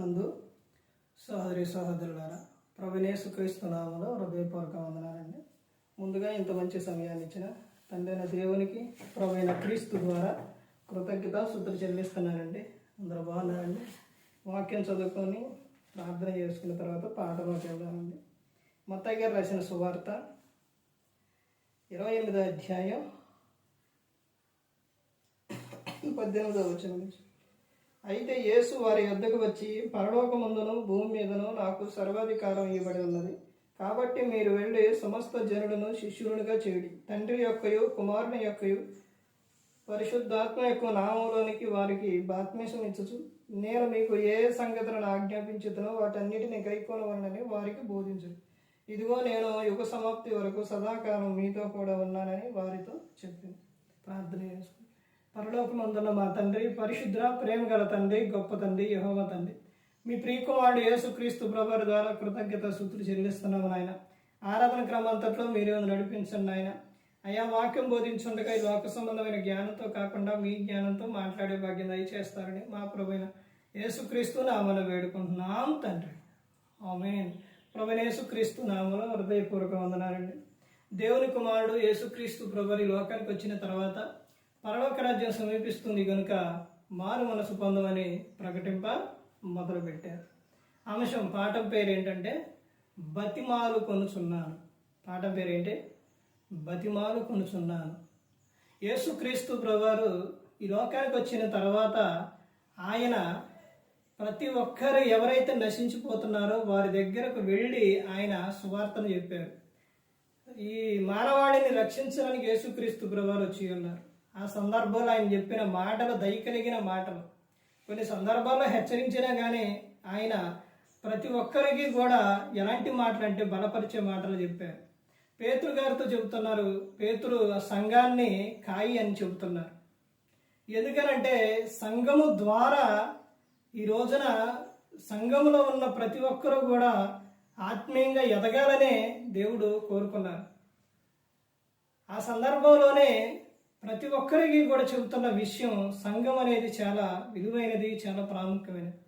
నందు సహోదరి సహోదరులారా ప్రభునేసు క్రీస్తు నామలో హృదయపూర్వక వందనాలండి. ముందుగా ఇంత మంచి సమయాన్ని ఇచ్చిన తండ్రైన దేవునికి ప్రభైన క్రీస్తు ద్వారా కృతజ్ఞత శుద్ధులు చెల్లిస్తున్నానండి. అందరూ బాగున్నారండి? వాక్యం చదువుకొని ప్రార్థన చేసుకున్న తర్వాత పాటలోకి వెళ్దామండి మత్తయ్య గారు రాసిన సువార్త ఇరవై ఎనిమిదో అధ్యాయం పద్దెనిమిదో వచ్చిన నుంచి. అయితే యేసు వారి యొద్దకు వచ్చి పరలోకమందును భూమి మీదను నాకు సర్వాధికారం ఇవ్వబడి ఉన్నది. కాబట్టి మీరు వెళ్ళి సమస్త జనులను శిష్యునిగా చేయడి. తండ్రి యొక్కయు కుమారుని యొక్కయు పరిశుద్ధాత్మ యొక్క నామంలోనికి వారికి బాత్మీసం ఇచ్చుచు నేను మీకు ఏ సంగతులను ఆజ్ఞాపించుతునో వాటన్నిటిని గైకోనవలనని వారికి బోధించు ఇదిగో నేను యుగ సమాప్తి వరకు సదాకాలం మీతో కూడా ఉన్నానని వారితో చెప్పింది ప్రార్థన పరలోకమందున్న మా తండ్రి పరిశుద్ర ప్రేమ గల తండ్రి గొప్ప తండ్రి యహోవ తండ్రి. మీ ప్రియకుమారుడు యేసుక్రీస్తు ప్రభారి ద్వారా కృతజ్ఞత సూత్రులు చెల్లిస్తున్నాము నాయన. ఆరాధన క్రమంతట్లో మీరు నడిపించండి నాయన. అయా వాక్యం బోధించుండగా ఈ లోక సంబంధమైన జ్ఞానంతో కాకుండా మీ జ్ఞానంతో మాట్లాడే భాగ్యం దయచేస్తారని మా ప్రభుైన యేసుక్రీస్తు నామను వేడుకుంటున్నాం తండ్రి. ఆమెన్. ప్రభుని యేసుక్రీస్తు నామలో హృదయపూర్వక వందనారండి దేవుని కుమారుడు యేసుక్రీస్తు ప్రభు ఈ లోకానికి వచ్చిన తర్వాత పరలోక రాజ్యం సమీపిస్తుంది కనుక మారు మనసు పొందమని ప్రకటింప మొదలుపెట్టారు. అంశం పాఠం పేరు ఏంటంటే బతిమాలు కొనుచున్నాను. పాఠం పేరు ఏంటి బతిమాలు కొనుచున్నాను. యేసుక్రీస్తు ప్రభువారు ఈ లోకానికి వచ్చిన తర్వాత ఆయన ప్రతి ఒక్కరు ఎవరైతే నశించిపోతున్నారో వారి దగ్గరకు వెళ్ళి ఆయన సువార్తను చెప్పారు. ఈ మానవాళిని రక్షించడానికి యేసుక్రీస్తు ప్రభువారు వచ్చి ఉన్నారు. ఆ సందర్భంలో ఆయన చెప్పిన మాటలు దయకలిగిన మాటలు. కొన్ని సందర్భాల్లో హెచ్చరించినా కానీ ఆయన ప్రతి ఒక్కరికి కూడా ఎలాంటి మాటలు అంటే బలపరిచే మాటలు చెప్పారు. పేతురు గారితో చెబుతున్నారు పేతురు ఆ సంఘాన్ని కాయి అని చెబుతున్నారు. ఎందుకనంటే సంఘము ద్వారా ఈ రోజున సంఘములో ఉన్న ప్రతి ఒక్కరూ కూడా ఆత్మీయంగా ఎదగాలనే దేవుడు కోరుకున్నారు. ఆ సందర్భంలోనే ప్రతి ఒక్కరికి కూడా చెబుతున్న విషయం సంఘం అనేది చాలా విలువైనది చాలా ప్రాముఖ్యమైనది.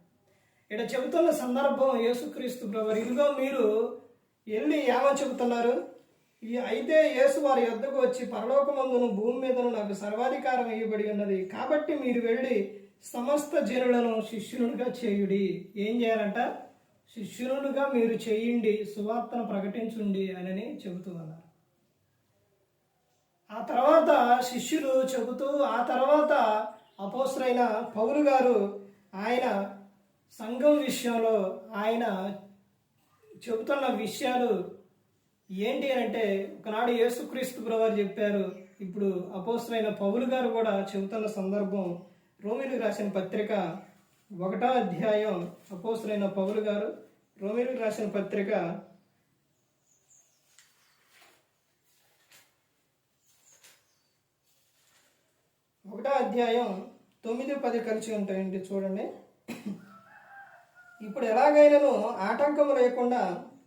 ఇక్కడ చెబుతున్న సందర్భం యేసుక్రీస్తు ప్రభు. ఇదిగో మీరు వెళ్ళి ఏమని చెబుతున్నారు? ఈ అయితే యేసు వారి యొద్దకు వచ్చి పరలోకమందును భూమి మీదను నాకు సర్వాధికారం ఇవ్వబడి ఉన్నది. కాబట్టి మీరు వెళ్ళి సమస్త జనులను శిష్యునుడిగా చేయుడి. ఏం చేయాలంట? శిష్యునుడిగా మీరు చేయండి సువార్తను ప్రకటించుండి అని చెబుతూ ఉన్నారు. ఆ తర్వాత శిష్యులు చెబుతూ ఆ తర్వాత అపోసరైన పౌలు గారు ఆయన సంఘం విషయంలో ఆయన చెబుతున్న విషయాలు ఏంటి అని అంటే ఒకనాడు యేసుక్రీస్తు ప్రభువారు చెప్పారు ఇప్పుడు అపోసరైన పౌలు గారు కూడా చెబుతున్న సందర్భం రోమిలు రాసిన పత్రిక ఒకటో అధ్యాయం అపోసరైన పౌలు గారు రోమిలు రాసిన పత్రిక ఒకటో అధ్యాయం తొమ్మిది పది కలిసి ఉంటాయండి చూడండి. ఇప్పుడు ఎలాగైనాను ఆటంకం లేకుండా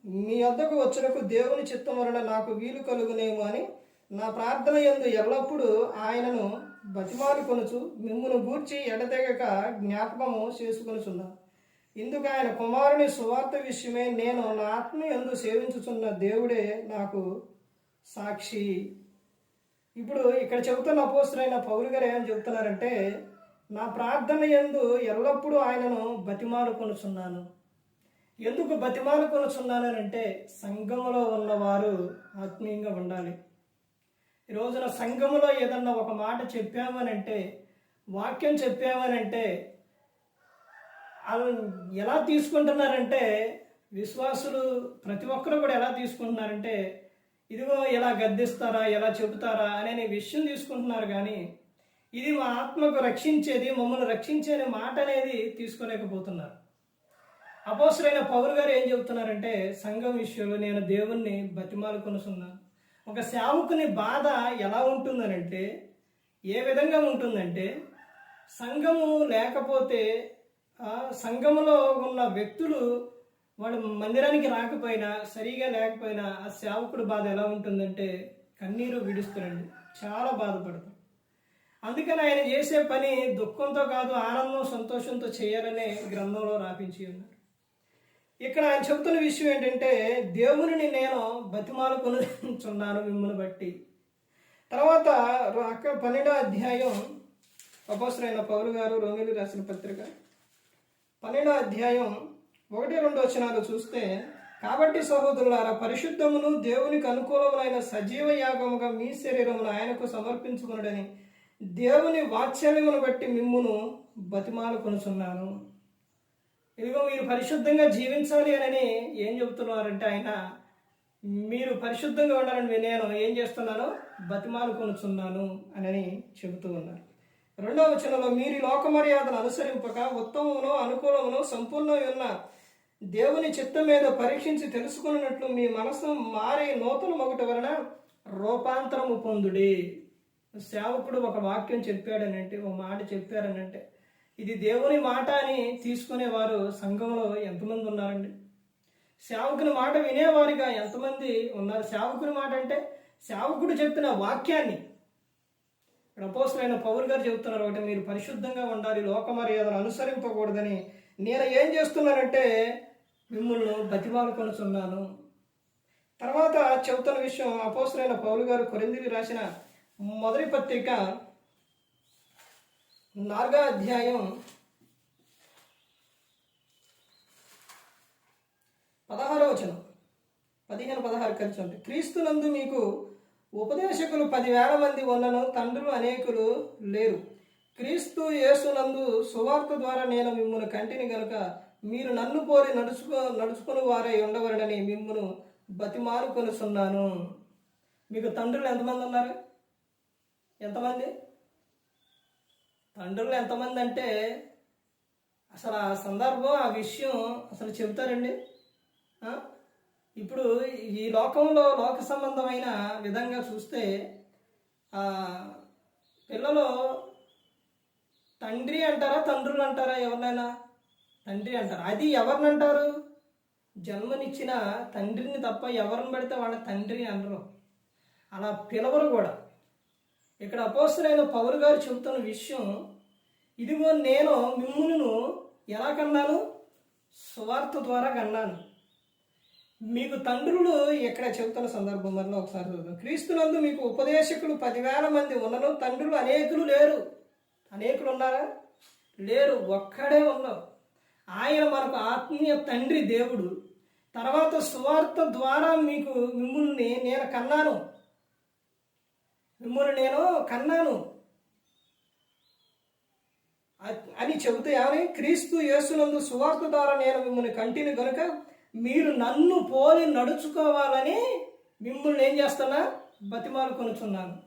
మీ వద్దకు వచ్చినకు దేవుని చిత్తం వలన నాకు వీలు కలుగునేమో అని నా ప్రార్థన యందు ఎల్లప్పుడూ ఆయనను బతిమాలు కొనుచు మిమ్మును గూర్చి ఎడతెగక జ్ఞాపకము చేసుకొనుచున్నా. ఇందుకు ఆయన కుమారుని సువార్త విషయమే నేను నా ఆత్మ ఎందు సేవించుచున్న దేవుడే నాకు సాక్షి. ఇప్పుడు ఇక్కడ చెబుతున్న అపోస్తులైన పౌరు గారు ఏమని చెబుతున్నారంటే నా ప్రార్థన ఎందు ఎల్లప్పుడూ ఆయనను బతిమాలుకొనుచున్నాను ఎందుకు బతిమాలు కొనుచున్నాను అంటే సంఘములో ఉన్నవారు ఆత్మీయంగా ఉండాలి. ఈ రోజున సంఘములో ఏదన్నా ఒక మాట చెప్పామనంటే వాక్యం చెప్పామనంటే ఎలా తీసుకుంటున్నారంటే విశ్వాసులు ప్రతి ఒక్కరు కూడా ఎలా తీసుకుంటున్నారంటే ఇదిగో ఎలా గద్దిస్తారా ఎలా చెబుతారా అనే విషయం తీసుకుంటున్నారు కానీ ఇది మా ఆత్మకు రక్షించేది మమ్మల్ని రక్షించే మాట అనేది తీసుకోలేకపోతున్నారు. అపోసరైన పౌరు గారు ఏం చెబుతున్నారంటే సంఘం విషయంలో నేను దేవుణ్ణి బతిమాలుకొనుసున్నాను ఒక సేవకుని బాధ ఎలా ఉంటుందనంటే ఏ విధంగా ఉంటుందంటే సంఘము లేకపోతే సంఘములో ఉన్న వ్యక్తులు వాడు మందిరానికి రాకపోయినా సరిగా లేకపోయినా ఆ సేవకుడు బాధ ఎలా ఉంటుందంటే కన్నీరు విడుస్తారండి చాలా బాధపడతాం. అందుకని ఆయన చేసే పని దుఃఖంతో కాదు ఆనందం సంతోషంతో చేయాలనే గ్రంథంలో రాపించి ఉన్నారు. ఇక్కడ ఆయన చెబుతున్న విషయం ఏంటంటే దేవునిని నేను బతిమాలుకొనుచున్నాను మిమ్మల్ని బట్టి. తర్వాత అక్కడ పన్నెండో అధ్యాయం అపోసరైన పౌరు గారు రోమిలు రాసిన పత్రిక పన్నెండో అధ్యాయం ఒకటి రెండు వచనాలు చూస్తే కాబట్టి సహోదరులారా పరిశుద్ధమును దేవునికి అనుకూలములైన సజీవ యాగముగా మీ శరీరమును ఆయనకు సమర్పించుకునడని దేవుని వాత్సల్యమును బట్టి మిమ్మును బతిమాలు కొనుచున్నాను. ఇదిగో మీరు పరిశుద్ధంగా జీవించాలి అని ఏం చెబుతున్నారంటే ఆయన మీరు పరిశుద్ధంగా ఉండాలని నేను ఏం చేస్తున్నాను బతిమాలు కొనుచున్నాను అని చెబుతూ ఉన్నారు. రెండవ వచనంలో మీరు లోక మర్యాదను అనుసరింపక ఉత్తమమును అనుకూలమును సంపూర్ణమై ఉన్న దేవుని చిత్తం మీద పరీక్షించి తెలుసుకున్నట్లు మీ మనసు మారి నూతన మొగట వలన రూపాంతరము పొందుడి. సేవకుడు ఒక వాక్యం చెప్పాడనంటే ఓ మాట చెప్పారనంటే ఇది దేవుని మాట అని తీసుకునేవారు సంఘంలో ఎంతమంది ఉన్నారండి? సేవకుని మాట వినేవారిగా ఎంతమంది ఉన్నారు? సేవకుని మాట అంటే సేవకుడు చెప్పిన వాక్యాన్ని అయిన పౌరు గారు చెబుతున్నారు ఒకటి మీరు పరిశుద్ధంగా ఉండాలి లోక మర్యాదను అనుసరింపకూడదని. నేను ఏం చేస్తున్నానంటే మిమ్మల్ని బతిమాలుకొనుచున్నాను తర్వాత చెబుతున్న విషయం అపోసరైన పౌలు గారు కొరిందికి రాసిన మొదటి పత్రిక నాలుగో అధ్యాయం పదహారో వచనం. పదిహేను పదహారు కలిసి ఉంటాయి క్రీస్తునందు మీకు ఉపదేశకులు పదివేల మంది ఉన్నను తండ్రులు అనేకులు లేరు. క్రీస్తు యేసునందు సువార్త ద్వారా నేను మిమ్మల్ని కంటిని గనుక మీరు నన్ను పోరి నడుచుకో నడుచుకుని వారే ఉండవరని మిమ్మను బతిమారుకొనుస్తున్నాను మీకు తండ్రులు ఎంతమంది ఉన్నారు? ఎంతమంది? తండ్రులు ఎంతమంది అంటే అసలు ఆ సందర్భం ఆ విషయం అసలు చెబుతారండి? ఇప్పుడు ఈ లోకంలో లోక సంబంధమైన విధంగా చూస్తే పిల్లలు తండ్రి అంటారా తండ్రులు అంటారా ఎవరినైనా? తండ్రి అంటారు. అది ఎవరిని అంటారు? జన్మనిచ్చిన తండ్రిని తప్ప ఎవరిని పడితే వాళ్ళ తండ్రి అనరు. అలా పిలవరు కూడా. ఇక్కడ అపోస్తులైన పౌరు గారు చెబుతున్న విషయం ఇదిగో నేను మిమ్ములను ఎలా కన్నాను? స్వార్థ ద్వారా కన్నాను. మీకు తండ్రులు ఎక్కడ చెబుతున్న సందర్భం వల్ల ఒకసారి చూద్దాం క్రీస్తునందు మీకు ఉపదేశకులు పదివేల మంది ఉన్నను తండ్రులు అనేకులు లేరు. అనేకులు ఉన్నారా? లేరు ఒక్కడే ఉన్నావు ఆయన మనకు ఆత్మీయ తండ్రి దేవుడు. తర్వాత సువార్త ద్వారా మీకు మిమ్మల్ని నేను కన్నాను. మిమ్మల్ని నేను కన్నాను. అని చెబుతే ఏమని? క్రీస్తు యేసునందు సువార్త ద్వారా నేను మిమ్మల్ని కంటిని కనుక మీరు నన్ను పోలి నడుచుకోవాలని మిమ్మల్ని ఏం చేస్తున్నా? బతిమాలు కొనుచున్నాను.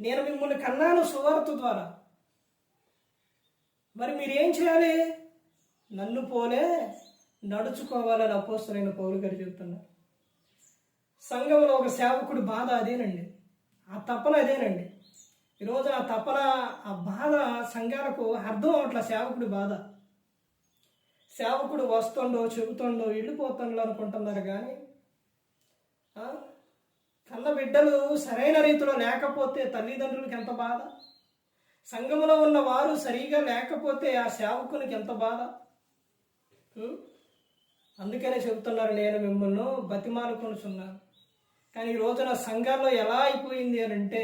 నేను మిమ్మల్ని కన్నాను సువార్త ద్వారా. మరి మీరు ఏం చేయాలి? నన్ను పోలే నడుచుకోవాలని అపోస్తులైన పౌరు గారు చెబుతున్నారు సంఘంలో ఒక సేవకుడు బాధ అదేనండి. ఆ తపన అదేనండి. ఈరోజు ఆ తపన ఆ బాధ సంఘాలకు అర్థం అవట్ల సేవకుడి బాధ. సేవకుడు వస్తుండో చెబుతుండో వెళ్ళిపోతుండో అనుకుంటున్నారు కానీ కళ్ళ కన్న బిడ్డలు సరైన రీతిలో లేకపోతే తల్లిదండ్రులకు ఎంత బాధ? సంఘములో ఉన్న వారు సరిగా లేకపోతే ఆ సేవకునికి ఎంత బాధ? అందుకనే చెబుతున్నారు నేను మిమ్మల్ని బతిమాలుకొనుచున్నాను కానీ ఈ రోజున సంఘాల్లో ఎలా అయిపోయింది అని అంటే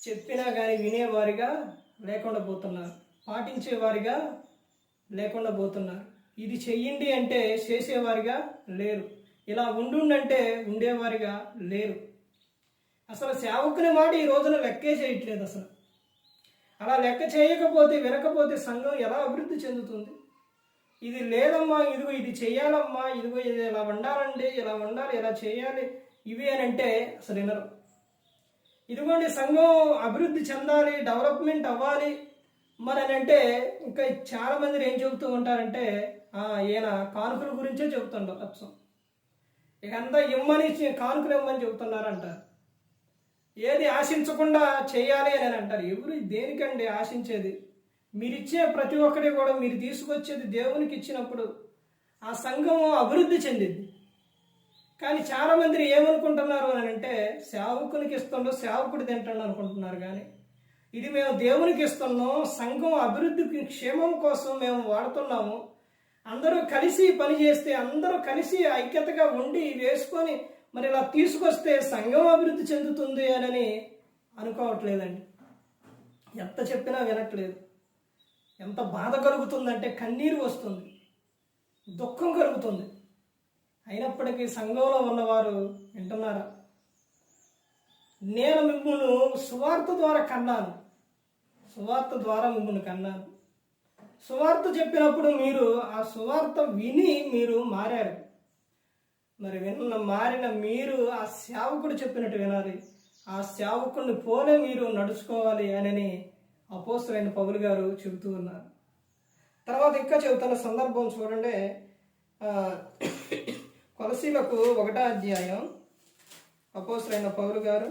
చెప్పినా కానీ వినేవారిగా లేకుండా పోతున్నారు. పాటించేవారిగా లేకుండా పోతున్నారు. ఇది చెయ్యండి అంటే చేసేవారిగా లేరు. ఇలా ఉండుండంటే ఉండేవారిగా లేరు. అసలు సేవకుని మాట ఈ రోజున లెక్కే చేయట్లేదు అసలు. అలా లెక్క చేయకపోతే వినకపోతే సంఘం ఎలా అభివృద్ధి చెందుతుంది? ఇది లేదమ్మా ఇదిగో ఇది చేయాలమ్మా ఇదిగో ఇది ఇలా వండాలండి ఇలా వండాలి ఇలా చేయాలి ఇవి అని అంటే అసలు వినరు. ఇదిగోండి సంఘం అభివృద్ధి చెందాలి డెవలప్మెంట్ అవ్వాలి మరి అని అంటే ఇంకా చాలా మంది ఏం చెబుతూ ఉంటారంటే ఈయన కానుకల గురించే చెబుతుండ్రు అప్సం ఇక అంతా ఇమ్మని కానుకలు ఇమ్మని చెబుతున్నారంట. ఏది ఆశించకుండా చేయాలి అని అంటారు. ఎవరు దేనికండి ఆశించేది? మీరిచ్చే ప్రతి ఒక్కటి కూడా మీరు తీసుకొచ్చేది దేవునికి ఇచ్చినప్పుడు ఆ సంఘం అభివృద్ధి చెందింది. కానీ చాలామంది ఏమనుకుంటున్నారు అని అంటే సేవకునికి ఇస్తుండో సేవకుడు తింటాడు అనుకుంటున్నారు కానీ ఇది మేము దేవునికి ఇస్తున్నాం సంఘం అభివృద్ధికి క్షేమం కోసం మేము వాడుతున్నాము. అందరూ కలిసి పని చేస్తే అందరూ కలిసి ఐక్యతగా ఉండి వేసుకొని మరి ఇలా తీసుకొస్తే సంఘం అభివృద్ధి చెందుతుంది అని అనుకోవట్లేదండి. ఎంత చెప్పినా వినట్లేదు. ఎంత బాధ కలుగుతుందంటే కన్నీరు వస్తుంది. దుఃఖం కలుగుతుంది. అయినప్పటికీ సంఘంలో ఉన్నవారు వింటున్నారా? నేను మిమ్మల్ని సువార్త ద్వారా కన్నాను. సువార్త ద్వారా మిమ్మల్ని కన్నాను సువార్త చెప్పినప్పుడు మీరు ఆ సువార్త విని మీరు మారారు. మరి విన్న మారిన మీరు ఆ సేవకుడు చెప్పినట్టు వినాలి. ఆ సేవకుడిని పోలే మీరు నడుచుకోవాలి అని అపోస్తులైన పౌలు గారు చెబుతూ ఉన్నారు. తర్వాత ఇంకా చెబుతున్న సందర్భం చూడండి. కొలసీలకు ఒకటో అధ్యాయం అపోస్తులైన పౌరు గారు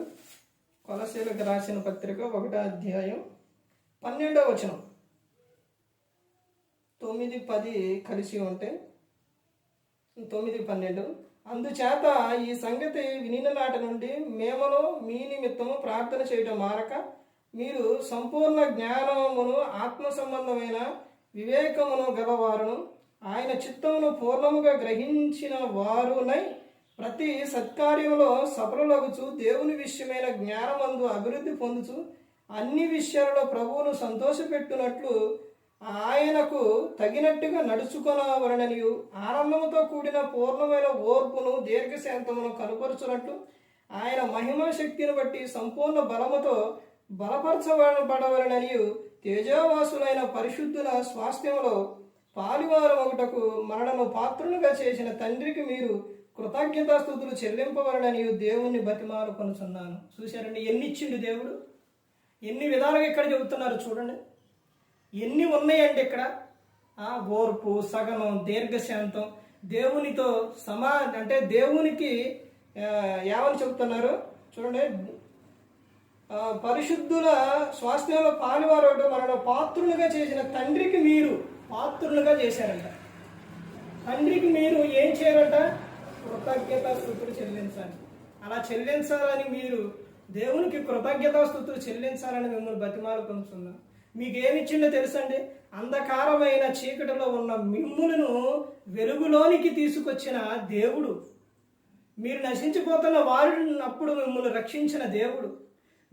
కొలసీలకు రాసిన పత్రిక ఒకటో అధ్యాయం పన్నెండవ వచనం. తొమ్మిది పది కలిసి ఉంటే తొమ్మిది పన్నెండు. అందుచేత ఈ సంగతి వినిన నాటి నుండి మేమలో మీ నిమిత్తము ప్రార్థన చేయటం మారక మీరు సంపూర్ణ జ్ఞానమును ఆత్మ సంబంధమైన వివేకమును గలవారును ఆయన చిత్తమును పూర్ణముగా గ్రహించిన వారునై ప్రతి సత్కార్యంలో సఫలలగుచు దేవుని విషయమైన జ్ఞానమందు అభివృద్ధి పొందుచు అన్ని విషయాలలో ప్రభువును సంతోషపెట్టునట్లు ఆయనకు తగినట్టుగా నడుచుకొనవలననియు ఆనందముతో కూడిన పూర్ణమైన ఓర్పును దీర్ఘశాంతమును కనుపరుచున్నట్టు ఆయన మహిమ శక్తిని బట్టి సంపూర్ణ బలముతో బలపరచబడవలననియు తేజోవాసులైన పరిశుద్ధుల స్వాస్థ్యంలో పాలివారం ఒకటకు మరణము పాత్రులుగా చేసిన తండ్రికి మీరు కృతజ్ఞతాస్థుతులు చెల్లింపవలననియు దేవుణ్ణి బతిమాలు కొనుచున్నాను. చూశారండి ఎన్నిచ్చిండు దేవుడు? ఎన్ని విధాలుగా ఇక్కడ చెబుతున్నారు చూడండి. ఎన్ని ఉన్నాయండి ఇక్కడ? ఆ, ఓర్పు సగనం దీర్ఘశాంతం దేవునితో సమా అంటే దేవునికి ఏమని చెబుతున్నారు? చూడండి. పరిశుద్ధుల స్వాస్థ్యంలో పాలువారు మనలో పాత్రులుగా చేసిన తండ్రికి మీరు పాత్రులుగా చేశారంట. తండ్రికి మీరు ఏం చేయాలంట? కృతజ్ఞత స్థుతులు చెల్లించాలి. అలా చెల్లించాలని మీరు దేవునికి కృతజ్ఞత స్థుతులు చెల్లించాలని మిమ్మల్ని బతిమాలు మీకు ఏమి ఇచ్చిందో తెలుసండి? అంధకారమైన చీకటిలో ఉన్న మిమ్ములను వెలుగులోనికి తీసుకొచ్చిన దేవుడు. మీరు నశించిపోతున్న వారినప్పుడు మిమ్మల్ని రక్షించిన దేవుడు.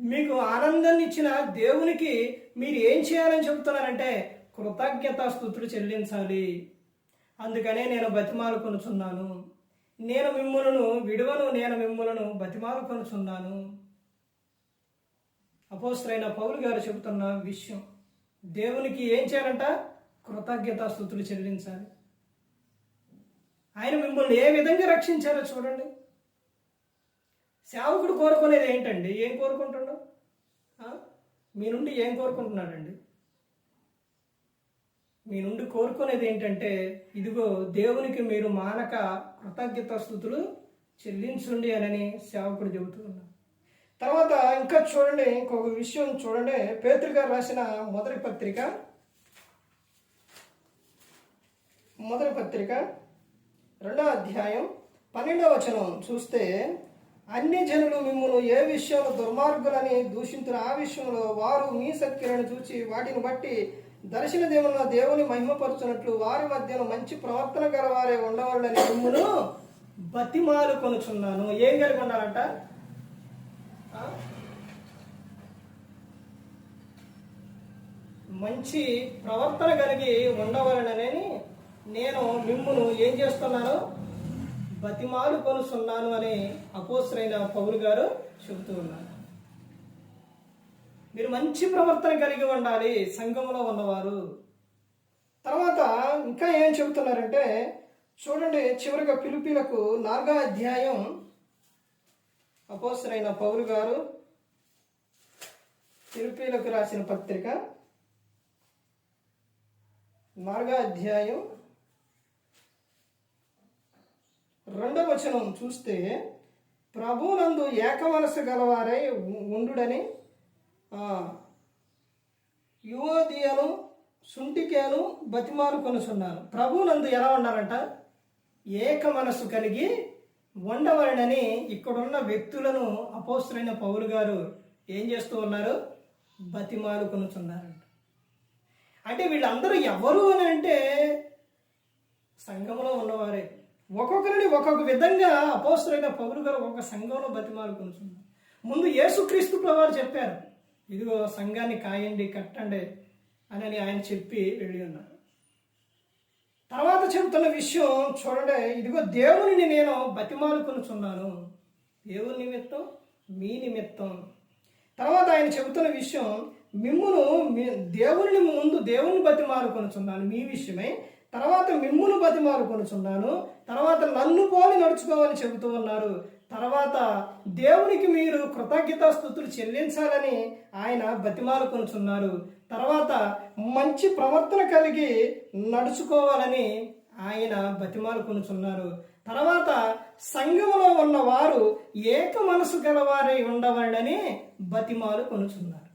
మీకు ఆనందాన్ని ఇచ్చిన దేవునికి మీరు ఏం చేయాలని చెబుతున్నారంటే కృతజ్ఞత స్థుతులు చెల్లించాలి. అందుకనే నేను బతిమాలు కొనుచున్నాను నేను మిమ్ములను విడువను నేను మిమ్ములను బతిమాలు కొనుచున్నాను అపోస్త్రైన పౌలు గారు చెబుతున్న విషయం. దేవునికి ఏం చేయాలంట? కృతజ్ఞత స్థుతులు చెల్లించాలి. ఆయన మిమ్మల్ని ఏ విధంగా రక్షించారో చూడండి. సేవకుడు కోరుకునేది ఏంటండి? ఏం కోరుకుంటున్నాడు? మీ నుండి ఏం కోరుకుంటున్నాడండి? మీ నుండి కోరుకునేది ఏంటంటే ఇదిగో దేవునికి మీరు మానక కృతజ్ఞత స్థుతులు చెల్లించుండి అని సేవకుడు చెబుతూ ఉన్నాడు. తర్వాత ఇంకా చూడండి ఇంకొక విషయం చూడండి. పేతృ గారు రాసిన మొదటి పత్రిక. మొదటి పత్రిక రెండో అధ్యాయం పన్నెండవ వచనం చూస్తే అన్ని జనులు మిమ్మల్ని ఏ విషయంలో దుర్మార్గులని దూషించిన ఆ విషయంలో వారు మీ శక్తులను చూచి వాటిని బట్టి దర్శన దేవుని దేవుని మహిమపరుచున్నట్లు వారి మధ్యన మంచి ప్రవర్తన గలవారే ఉండవాలని మిమ్మల్ని బతిమాలు కొనుచున్నాను. ఏం కలిగి ఉండాలంట? మంచి ప్రవర్తన కలిగి ఉండవలనని నేను మిమ్మును ఏం చేస్తున్నాను? బతిమాలు కొనుస్తున్నాను అని అపోసరైన పౌరు గారు చెబుతూ ఉన్నారు. మీరు మంచి ప్రవర్తన కలిగి ఉండాలి సంఘంలో ఉన్నవారు. తర్వాత ఇంకా ఏం చెబుతున్నారంటే చూడండి చివరిగా పిలుపులకు నాలుగో అధ్యాయం అపోసరైన పౌరు గారు తిరుపీలకు రాసిన పత్రిక మార్గాధ్యాయం రెండవ వచనం చూస్తే ప్రభునందు ఏకమనసు గలవారై ఉ- ఉండుడని ఆ, యువదియను సుంటికేను బతిమాలు కొనుచున్నాను. ప్రభునందు ఎలా ఉన్నారంట? ఏక మనసు కలిగి ఉండవలనని ఇక్కడున్న వ్యక్తులను అపోస్తులైన పౌలు గారు ఏం చేస్తూ ఉన్నారు? బతిమాలు కొనుచున్నారంట. అంటే వీళ్ళందరూ ఎవరు అని అంటే సంఘంలో ఉన్నవారే. ఒక్కొక్కరిని ఒక్కొక్క విధంగా అపోస్తులైన పౌరు గారు ఒక సంఘంలో బతిమాలు కొనుచున్నారు. ముందు యేసుక్రీస్తు ప్రభావాలు చెప్పారు ఇదిగో సంఘాన్ని కాయండి కట్టండి అని ఆయన చెప్పి వెళ్ళి ఉన్నారు. తర్వాత చెబుతున్న విషయం చూడండి. ఇదిగో దేవుని నేను బతిమాలుకొనుచున్నాను దేవుని నిమిత్తం మీ నిమిత్తం. తర్వాత ఆయన చెబుతున్న విషయం మిమ్మును మీ- దేవుని ముందు దేవుని బతిమాలుకొనుచున్నాను మీ విషయమై. తర్వాత మిమ్మును బతిమాలుకొనుచున్నాను తర్వాత నన్ను పోలి నడుచుకోవాలని చెబుతూ ఉన్నారు. తర్వాత దేవునికి మీరు కృతజ్ఞతాస్థుతులు చెల్లించాలని ఆయన బతిమాలు కొనుచున్నారు. తర్వాత మంచి ప్రవర్తన కలిగి నడుచుకోవాలని ఆయన బతిమాలు కొనుచున్నారు. తర్వాత సంఘములో ఉన్న వారు ఏక మనసు గలవారై ఉండవాలని బతిమాలు కొనుచున్నారు.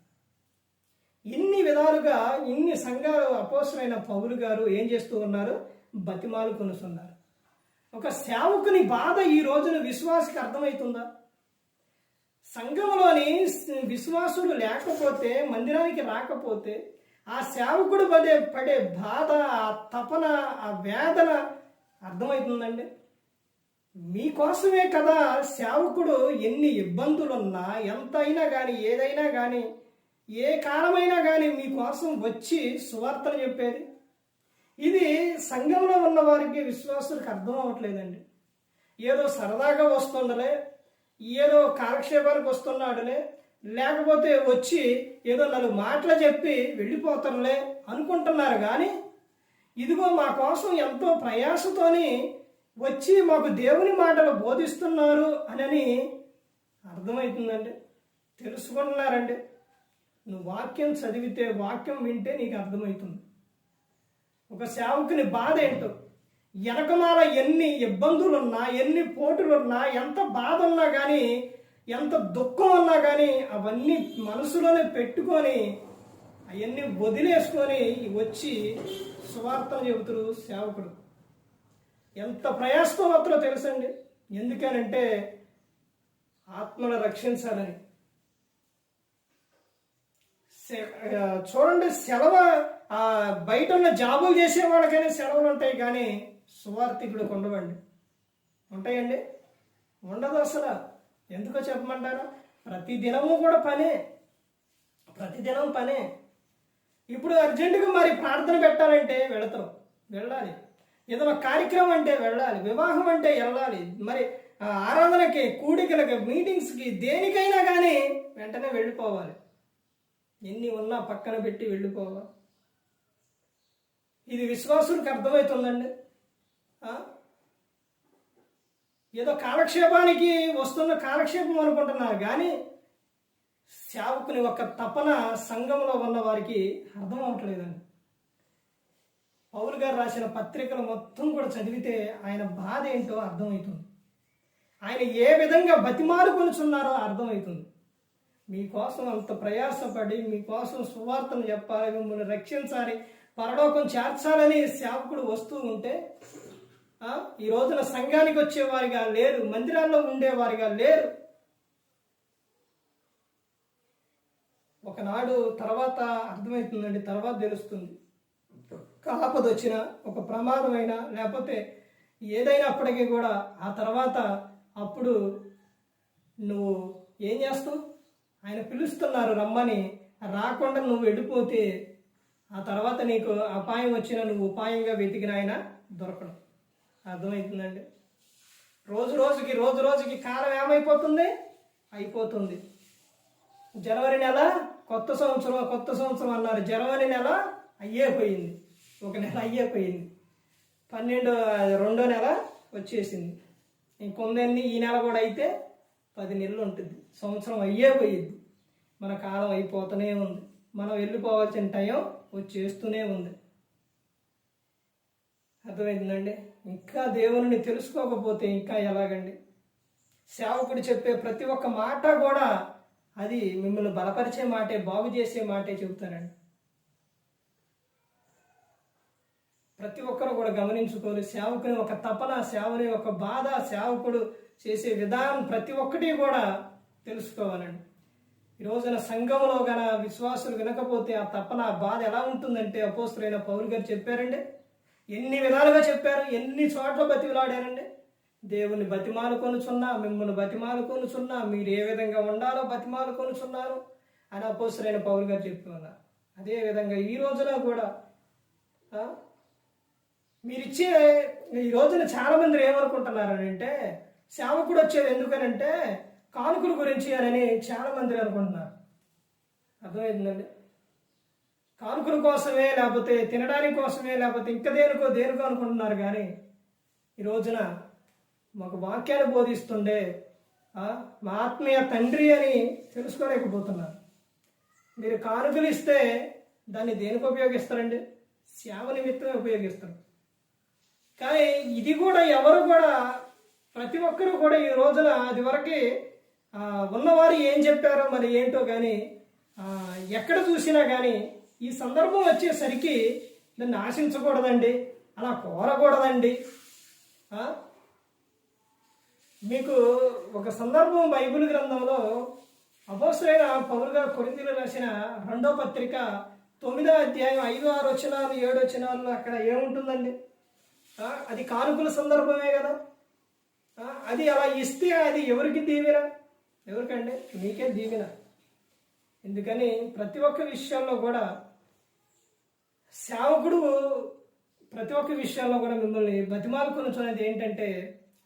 ఇన్ని విధాలుగా ఇన్ని సంఘాలు అపోసరైన పౌలు గారు ఏం చేస్తూ ఉన్నారు? బతిమాలు కొనుచున్నారు. ఒక సేవకుని బాధ ఈ రోజున విశ్వాసకి అర్థమవుతుందా సంఘంలోని విశ్వాసులు లేకపోతే మందిరానికి రాకపోతే ఆ సేవకుడు పడే పడే బాధ ఆ తపన ఆ వేదన అర్థమవుతుందండి మీకోసమే కదా సేవకుడు ఎన్ని ఇబ్బందులున్నా ఎంతైనా కానీ ఏదైనా కానీ ఏ కాలమైనా కానీ మీకోసం వచ్చి సువార్తను చెప్పేది? ఇది సంఘంలో ఉన్న వారికి విశ్వాసులకు అర్థం అవ్వట్లేదండి. ఏదో సరదాగా వస్తుండలే ఏదో కాలక్షేపానికి వస్తున్నాడులే లేకపోతే వచ్చి ఏదో నాలుగు మాటలు చెప్పి వెళ్ళిపోతారులే అనుకుంటున్నారు కానీ ఇదిగో మా కోసం ఎంతో ప్రయాసతోని వచ్చి మాకు దేవుని మాటలు బోధిస్తున్నారు అని అర్థమవుతుందండి తెలుసుకుంటున్నారండి. నువ్వు వాక్యం చదివితే వాక్యం వింటే నీకు అర్థమవుతుంది ఒక సేవకుని బాధ ఏంటో? వెనకమాల ఎన్ని ఇబ్బందులున్నా ఎన్ని పోటులున్నా ఎంత బాధ ఉన్నా కానీ ఎంత దుఃఖం ఉన్నా కానీ అవన్నీ మనసులోనే పెట్టుకొని అవన్నీ వదిలేసుకొని వచ్చి సువార్తలు చెబుతారు సేవకుడు. ఎంత ప్రయాసం మాత్రం తెలుసండి? ఎందుకనంటే ఆత్మను రక్షించాలని. చూడండి సెలవు ఆ, బయట ఉన్న జాబులు చేసే వాళ్ళకైనా సెలవులు ఉంటాయి కానీ సువార్థికుడికి ఉండవండి ఉంటాయండి? ఉండదు అసలు. ఎందుకో చెప్పమంటారా? ప్రతి దినము కూడా పనే. ప్రతి దినం పనే. ఇప్పుడు అర్జెంటుగా మరి ప్రార్థన పెట్టాలంటే వెళతాం. వెళ్ళాలి. ఏదైనా కార్యక్రమం అంటే వెళ్ళాలి. వివాహం అంటే వెళ్ళాలి. మరి ఆరాధనకి కూడికలకి మీటింగ్స్కి దేనికైనా కానీ వెంటనే వెళ్ళిపోవాలి. ఎన్ని ఉన్నా పక్కన పెట్టి వెళ్ళిపోవా? ఇది విశ్వాసుడికి అర్థమవుతుందండి. ఏదో కాలక్షేపానికి వస్తున్న కాలక్షేపం అనుకుంటున్నారు కానీ సేవకుని ఒక తపన సంఘంలో ఉన్న వారికి అర్థం అవట్లేదండి. పౌలు గారు రాసిన పత్రికలు మొత్తం కూడా చదివితే ఆయన బాధ ఏంటో అర్థమవుతుంది. ఆయన ఏ విధంగా బతిమాలుకొనిచున్నారో అర్థమవుతుంది. మీకోసం అంత ప్రయాసపడి మీకోసం సువార్తను చెప్పాలి మిమ్మల్ని రక్షించాలి పరలోకం చేర్చాలని సేవకుడు వస్తూ ఉంటే ఈ రోజున సంఘానికి వచ్చేవారిగా లేరు మందిరాల్లో ఉండేవారిగా లేరు. ఒకనాడు తర్వాత అర్థమవుతుందండి తర్వాత తెలుస్తుంది. ఒక ఆపద ఒక ప్రమాదమైనా లేకపోతే ఏదైనప్పటికీ కూడా ఆ తర్వాత అప్పుడు నువ్వు ఏం చేస్తావు? ఆయన పిలుస్తున్నారు రమ్మని. రాకుండా నువ్వు వెళ్ళిపోతే ఆ తర్వాత నీకు అపాయం వచ్చిన నువ్వు ఉపాయంగా వెతికిన ఆయన దొరకడం. అర్థమవుతుందండి? రోజు రోజుకి రోజు రోజుకి కాలం ఏమైపోతుంది? అయిపోతుంది. జనవరి నెల కొత్త సంవత్సరం కొత్త సంవత్సరం అన్నారు. జనవరి నెల అయ్యే పోయింది ఒక నెల అయ్యే పోయింది పన్నెండు రెండో నెల వచ్చేసింది. ఇంకొందన్నీ ఈ నెల కూడా అయితే పది నెలలు ఉంటుంది. సంవత్సరం అయ్యే పోయింది మన కాలం అయిపోతూనే ఉంది. మనం వెళ్ళిపోవాల్సిన టైం వచ్చేస్తూనే ఉంది. అర్థమైందండి? ఇంకా దేవుని తెలుసుకోకపోతే ఇంకా ఎలాగండి? సేవకుడు చెప్పే ప్రతి ఒక్క మాట కూడా అది మిమ్మల్ని బలపరిచే మాటే బాగు చేసే మాటే చెబుతానండి ప్రతి ఒక్కరు కూడా గమనించుకోవాలి. సేవకుని ఒక తపన సేవని ఒక బాధ సేవకుడు చేసే విధానం ప్రతి ఒక్కటి కూడా తెలుసుకోవాలండి. ఈ రోజున సంఘంలో గన విశ్వాసులు వినకపోతే ఆ తప్పన ఆ బాధ ఎలా ఉంటుందంటే అపోస్తులైన పౌరు గారు చెప్పారండి. ఎన్ని విధాలుగా చెప్పారు ఎన్ని చోట్ల బతిమలాడారండి. దేవుని బతిమాలు కొనుచున్నా మిమ్మల్ని బతిమాలు కొనుచున్నా మీరు ఏ విధంగా ఉండాలో బతిమాలుకొనుచున్నారు అని అపోస్తులైన పౌరు గారు చెప్పి ఉన్నారు. ఈ రోజున కూడా మీరిచ్చే ఈ రోజున చాలామంది ఏమనుకుంటున్నారు అంటే సేవకుడు వచ్చేది ఎందుకనంటే కానుకల గురించి అని చాలా మంది అనుకుంటున్నారు. అర్థమైందండి? కానుకల కోసమే లేకపోతే తినడానికి కోసమే లేకపోతే ఇంకా దేనికో దేనికో అనుకుంటున్నారు కానీ ఈ రోజున మాకు వాక్యాన్ని బోధిస్తుండే మా ఆత్మీయ తండ్రి అని తెలుసుకోలేకపోతున్నారు. మీరు కానుకలు ఇస్తే దాన్ని దేనికి ఉపయోగిస్తారండి? సేవ నిమిత్తమే ఉపయోగిస్తారు. కానీ ఇది కూడా ఎవరు కూడా ప్రతి ఒక్కరూ కూడా ఈ రోజున అది వరకు ఉన్నవారు ఏం చెప్పారో మరి ఏంటో కానీ ఎక్కడ చూసినా కానీ ఈ సందర్భం వచ్చేసరికి దాన్ని ఆశించకూడదండి అలా కోరకూడదండి. మీకు ఒక సందర్భం బైబిల్ గ్రంథంలో అపోసరైన పౌరుగా గారు రాసిన రెండో పత్రిక తొమ్మిదో అధ్యాయం ఐదు ఆరు వచనాలు ఏడు వచనాలు అక్కడ ఏముంటుందండి? అది కానుకల సందర్భమే కదా? అది అలా ఇస్తే అది ఎవరికి దీవెన? ఎవరికండి? మీకే దీవెన. ఎందుకని ప్రతి ఒక్క విషయంలో కూడా సేవకుడు ప్రతి ఒక్క విషయాల్లో కూడా మిమ్మల్ని బతిమాలుకొనుచున్నది ఏంటంటే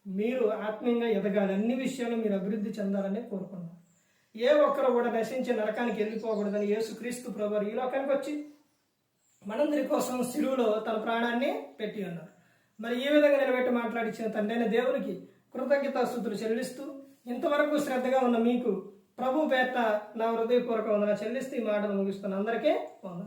మీరు ఆత్మీయంగా ఎదగాలి. అన్ని విషయాలు మీరు అభివృద్ధి చెందాలని కోరుకున్నాను ఏ ఒక్కరు కూడా నశించి నరకానికి వెళ్ళిపోకూడదని యేసుక్రీస్తు ప్రభు ఈ లోకానికి వచ్చి మనందరి కోసం శిలువులో తన ప్రాణాన్ని పెట్టి ఉన్నారు. మరి ఈ విధంగా నిలబెట్టి మాట్లాడించిన తండ్రైన దేవునికి కృతజ్ఞతాస్థుతులు చెల్లిస్తూ ఇంతవరకు శ్రద్ధగా ఉన్న మీకు ప్రభు పేట నా హృదయపూర్వక వందన చెల్లిస్తూ ఈ మాటలు ముగిస్తున్న అందరికీ వందన